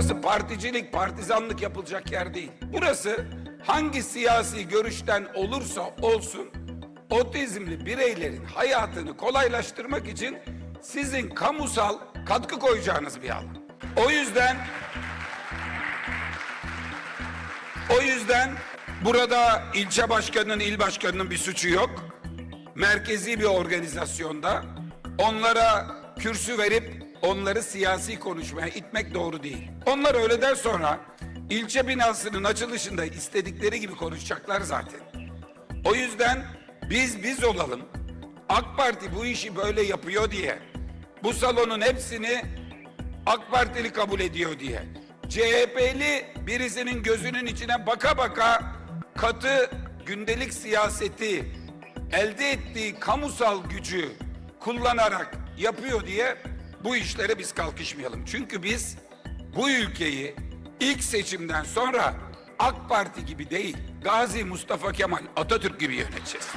Burası particilik, partizanlık yapılacak yer değil. Burası hangi siyasi görüşten olursa olsun otizmli bireylerin hayatını kolaylaştırmak için sizin kamusal katkı koyacağınız bir alan. O yüzden o yüzden burada ilçe başkanının, il başkanının bir suçu yok. Merkezi bir organizasyonda onlara kürsü verip onları siyasi konuşmaya itmek doğru değil. Onlar öğleden sonra ilçe binasının açılışında istedikleri gibi konuşacaklar zaten. O yüzden biz biz olalım. AK Parti bu işi böyle yapıyor diye bu salonun hepsini AK Partili kabul ediyor diye. CHP'li birisinin gözünün içine baka baka katı gündelik siyaseti elde ettiği kamusal gücü kullanarak yapıyor diye bu işlere biz kalkışmayalım. Çünkü biz bu ülkeyi ilk seçimden sonra AK Parti gibi değil, Gazi Mustafa Kemal Atatürk gibi yöneteceğiz.